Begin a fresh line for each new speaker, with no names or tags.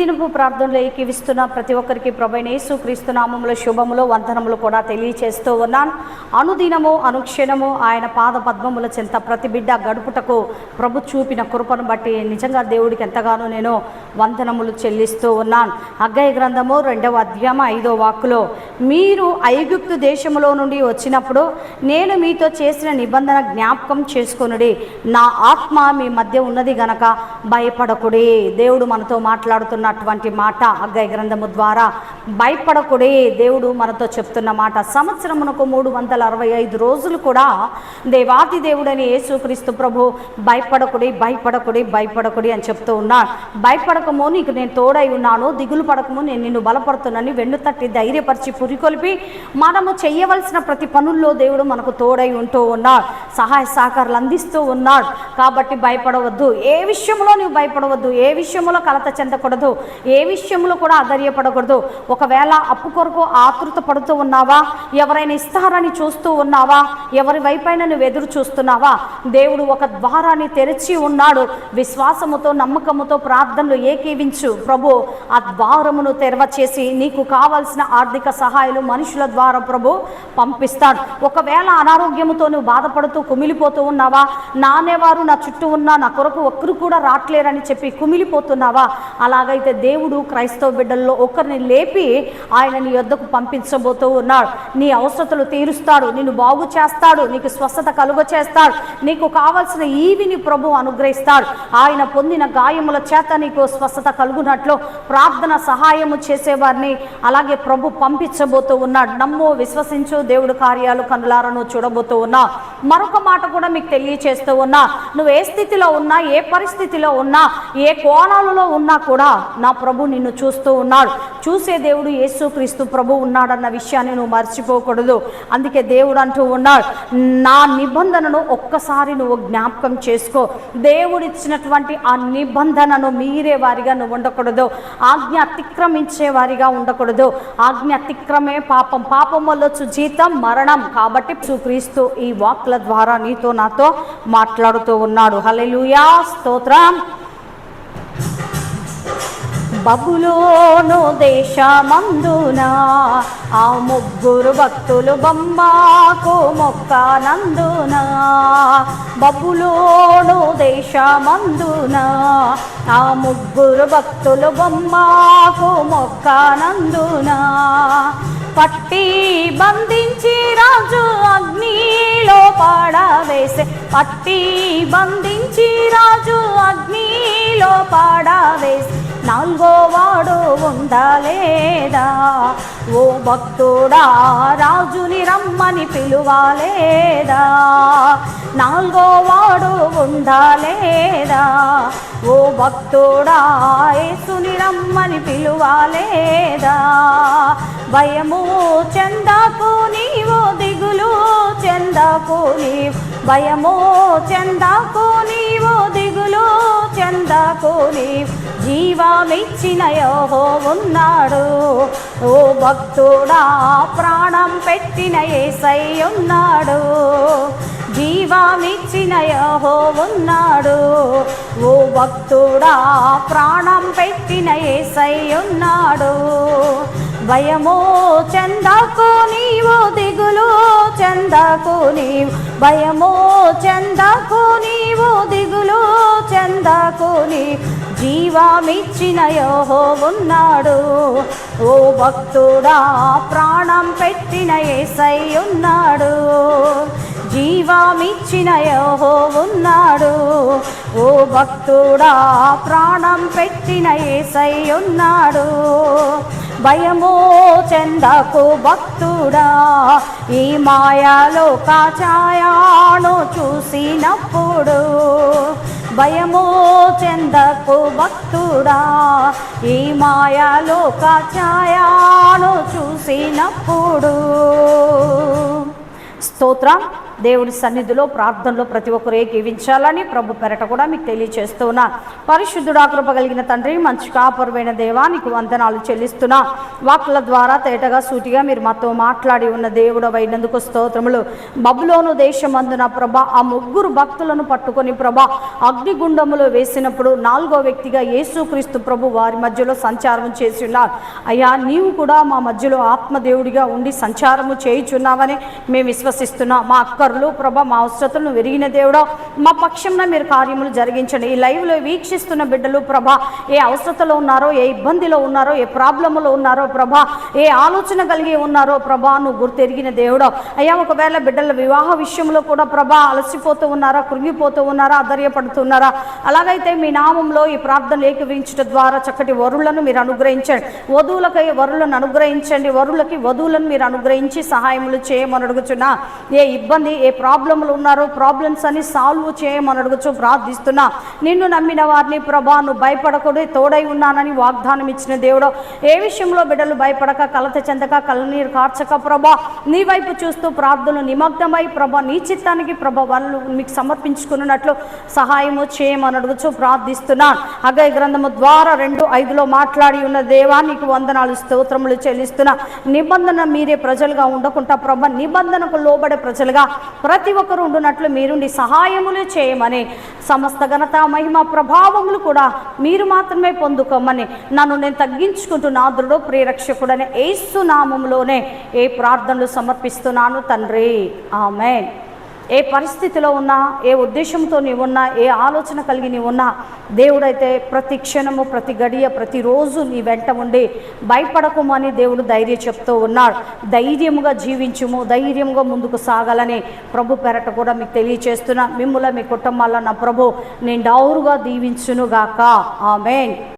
దినపు ప్రార్థనలో ఏకీవిస్తున్న ప్రతి ఒక్కరికి ప్రభైన యేసు క్రీస్తు శుభములు వందనములు కూడా తెలియచేస్తూ ఉన్నాను. అనుదినము అనుక్షణము ఆయన పాద పద్మముల చెంత ప్రతి బిడ్డ గడుపుటకు ప్రభు చూపిన కృపను బట్టి నిజంగా దేవుడికి ఎంతగానో నేను వందనములు చెల్లిస్తూ ఉన్నాను. అగ్గయ గ్రంథము రెండవ అధ్యాయం ఐదో వాక్కులో మీరు ఐగుప్తు దేశములో నుండి వచ్చినప్పుడు నేను మీతో చేసిన నిబంధన జ్ఞాపకం చేసుకొనుడి. నా ఆత్మ మీ మధ్య ఉన్నది గనక భయపడకుడి. దేవుడు మనతో మాట్లాడుతున్నటువంటి మాట అగ్గయ గ్రంథము ద్వారా భయపడకూడే. దేవుడు మనతో చెప్తున్న మాట సంవత్సరమునకు మూడు వందల అరవై ఐదు రోజులు కూడా దేవాది దేవుడని యేసుక్రీస్తు ప్రభు భయపడకుడి భయపడకుడి భయపడకుడి అని చెప్తూ ఉన్నాడు. భయపడకము నీకు నేను తోడై ఉన్నాను. దిగులు పడకము నేను నిన్ను బలపడుతున్నాను వెన్ను తట్టి ధైర్యపరిచి పురికొల్పి మనము చేయవలసిన ప్రతి పనుల్లో దేవుడు మనకు తోడై ఉంటూ ఉన్నాడు. సహాయ సహకారాలు అందిస్తూ ఉన్నాడు. కాబట్టి భయపడవద్దు. ఏ విషయంలో నువ్వు భయపడవద్దు? ఏ విషయంలో కలత చెందకూడదు? ఏ విషయంలో కూడా ఆధర్యపడకూడదు ఒకవేళ అప్పు కొరకు ఆతృత పడుతూ ఉన్నావా? ఎవరైనా ఇస్తారని చూస్తూ ఉన్నావా? ఎవరి వైపైన నువ్వు ఎదురు చూస్తున్నావా? దేవుడు ఒక ద్వారాన్ని తెరిచి ఉన్నాడు. విశ్వాసముతో నమ్మకముతో ప్రార్థనలు ఏకీవించు. ప్రభు ఆ ద్వారమును తెరవచేసి నీకు కావాల్సిన ఆర్థిక సహాయాలు మనుషుల ద్వారా ప్రభు పంపిస్తాడు. ఒకవేళ అనారోగ్యముతో నువ్వు బాధపడుతూ కుమిలిపోతూ ఉన్నావా? నానేవారు నా చుట్టూ ఉన్నా నా కొరకు ఒక్కరు కూడా రావట్లేరని చెప్పి కుమిలిపోతున్నావా? అలాగైతే దేవుడు క్రైస్తవ బిడ్డల్లో ఒకరిని లేపి ఆయన నీ యొద్దకు పంపించబోతూ ఉన్నాడు. నీ అవసరతలు తీరుస్తాడు. నిన్ను బాగు చేస్తాడు. నీకు స్వస్థత కలుగ చేస్తాడు నీకు కావలసిన ఈవిని ప్రభు అనుగ్రహిస్తాడు. ఆయన పొందిన గాయముల చేత నీకు స్వస్థత కలుగునట్లు ప్రార్థన సహాయము చేసేవారిని అలాగే ప్రభు పంపించబోతూ ఉన్నాడు. నమ్ము విశ్వసించు దేవుడు కార్యాలు కనులారను చూడబోతూ ఉన్నా. మరొక మాట కూడా మీకు తెలియచేస్తూ ఉన్నా. నువ్వు ఏ స్థితిలో ఉన్నా ఏ పరిస్థితిలో ఉన్నా ఏ కోణాలలో ఉన్నా కూడా నా ప్రభు నిన్ను చూస్తూ ఉన్నాడు. చూసే దేవుడు యేసుక్రీస్తు ప్రభు ఉన్నాడన్న విషయాన్ని నువ్వు మర్చిపోకూడదు. అందుకే దేవుడు అంటూ ఉన్నాడు నా నిబంధనను ఒక్కసారి నువ్వు జ్ఞాపకం చేసుకో. దేవుడిచ్చినటువంటి ఆ నిబంధనను మీరే వారిగా నువ్వు ఉండకూడదు. ఆజ్ఞ అతిక్రమించే వారిగా ఉండకూడదు. ఆజ్ఞ అతిక్రమే పాపం. పాపం వల్లొచ్చు జీతం మరణం. కాబట్టి సుక్రీస్తు ఈ వాక్ల ద్వారా నీతో నాతో మాట్లాడుతూ ఉన్నాడు. హలెలుయా స్తోత్రం. బబులోను దేశమందున ఆ ముగ్గురు భక్తులు బొమ్మకు మొక్కనందున. బబులోను దేశమందున ఆ ముగ్గురు భక్తులు బొమ్మకు మొక్కనందున. పట్టి బంధించి రాజు అగ్నిలో పాడవేసే పట్టి బంధించి రాజు అగ్ని ఓ భక్తుడా రాజుని రమ్మని పిలువాలేదా? నాలుగో వాడు ఉండలేదా? ఓ భక్తుడా యేసుని రమ్మని పిలువాలేదా? భయము చెందకు నీవు దిగులు చెందకు నీవు. భయము చెందకు నీవు దిగులు చెందకు నీవు. జీవమిచ్చిన యోహో ఉన్నాడు. ఓ భక్తుడా ప్రాణం పెట్టిన ఏసై ఉన్నాడు. జీవమిచ్చిన యహో ఉన్నాడు. ఓ భక్తుడా ప్రాణం పెట్టిన ఏసై ఉన్నాడు. భయమో చందకు నీవు దిగులు చందకు నీవు భయమో చందకు నీవు దిగులు చందకు నీవు జీవమిచ్చిన యోహో ఉన్నాడు ఓ భక్తుడా ప్రాణం పెట్టిన ఏసై ఉన్నాడు జీవమిచ్చిన యోహో ఉన్నాడు ఓ భక్తుడా ప్రాణం పెట్టిన ఏసై ఉన్నాడు భయమో చెందకు భక్తుడా ఈ మాయాలో కాచాయాను చూసినప్పుడు భయమో చెందకు భక్తుడా. ఈ మాయాలో ఛాయాను చూసినప్పుడు స్తోత్రం. దేవుడి సన్నిధిలో ప్రార్థనలో ప్రతి ఒక్కరు ఏకీవించాలని ప్రభు పెరట కూడా మీకు తెలియచేస్తూ ఉన్నా. పరిశుద్ధుడా కృప కలిగిన తండ్రి మంచి కాపురమైన దేవా నీకు వందనాలు చెల్లిస్తున్నా. వాక్కుల ద్వారా తేటగా సూటిగా మీరు మాతో మాట్లాడి ఉన్న దేవుడు అయినందుకు స్తోత్రములు. బబులోను దేశమందున ప్రభ ఆ ముగ్గురు భక్తులను పట్టుకొని ప్రభ అగ్నిగుండములో వేసినప్పుడు నాలుగో వ్యక్తిగా యేసుక్రీస్తు ప్రభు వారి మధ్యలో సంచారం చేసి ఉన్నారు అయ్యా నీవు కూడా మా మధ్యలో ఆత్మదేవుడిగా ఉండి సంచారము చేయుచున్నావని మేము విశ్వసిస్తున్నాం. మా అక్కర్లు ప్రభ మా అవసరతలను విరిగిన దేవుడా మా పక్షంలో మీరు కార్యములు జరిగించండి. ఈ లైవ్లో వీక్షిస్తున్న బిడ్డలు ప్రభ ఏ అవసరతలో ఉన్నారో ఏ ఇబ్బందిలో ఉన్నారో ఏ ప్రాబ్లంలో ఉన్నారో ప్రభ ఏ ఆలోచన కలిగి ఉన్నారో ప్రభా నువ్వు గుర్తెరిగిన దేవుడో. అయ్యా ఒకవేళ బిడ్డల వివాహ విషయంలో కూడా ప్రభా అలసిపోతూ ఉన్నారా కృంగిపోతూ ఉన్నారా ఆధర్యపడుతున్నారా అలాగైతే మీ నామంలో ఈ ప్రార్థన ఏకీవించడం ద్వారా చక్కటి వరులను మీరు అనుగ్రహించండి. వధువులకై వరులను అనుగ్రహించండి. వరులకి వధువులను మీరు అనుగ్రహించి సహాయములు చేయమని అడుగుచున్నా. ఏ ఇబ్బంది ఏ ఏ ప్రాబ్లములు ఉన్నారో ప్రాబ్లమ్స్ అని సాల్వ్ చేయమని అడుగుచు ప్రార్థిస్తున్నా. నిన్ను నమ్మిన వారిని ప్రభా నువ్వు భయపడకూడదు తోడై ఉన్నానని వాగ్దానం ఇచ్చిన దేవుడు. ఏ విషయంలో బిడ్డలు భయపడక కలత చెందక కళ్ళనీరు కార్చక ప్రభా నీ వైపు చూస్తూ ప్రార్థనలు నిమగ్నమై ప్రభా నీ చిత్తానికి ప్రభా వాళ్ళు మీకు సమర్పించుకున్నట్లు సహాయము చేయమని అడుగుచు ప్రార్థిస్తున్నా. అగయ గ్రంథము ద్వారా రెండు ఐదులో మాట్లాడి ఉన్న దేవా నీకు వందనాలు స్తోత్రములు చెల్లిస్తున్నా. నిబంధన మీరే ప్రజలుగా ఉండకుండా ప్రభ నిబంధనకు లోబడే ప్రజలుగా ప్రతి ఒక్కరు ఉండునట్లు మీరుండి సహాయములు చేయమని సమస్త ఘనత మహిమ ప్రభావములు కూడా మీరు మాత్రమే పొందుకోమని నన్ను నేను తగ్గించుకుంటూ దృఢ ప్రియరక్షకుడని ఏసునామంలోనే ఏ ప్రార్థనలు సమర్పిస్తున్నాను తండ్రి. ఆమె ఏ పరిస్థితిలో ఉన్నా ఏ ఉద్దేశంతో నీవు ఉన్నా ఏ ఆలోచన కలిగి నీవు ఉన్నా దేవుడైతే ప్రతి క్షణము ప్రతి గడియ ప్రతిరోజు నీ వెంట ఉండి భయపడకుమని దేవుడు ధైర్యం చెప్తూ ఉన్నాడు. ధైర్యముగా జీవించుము ధైర్యంగా ముందుకు సాగాలని ప్రభు పెరట కూడా మీకు తెలియచేస్తున్నా. మిమ్మల్ని మీ కుటుంబాల్లో నా ప్రభు నేను డౌరుగా దీవించునుగాక. ఆమెన్.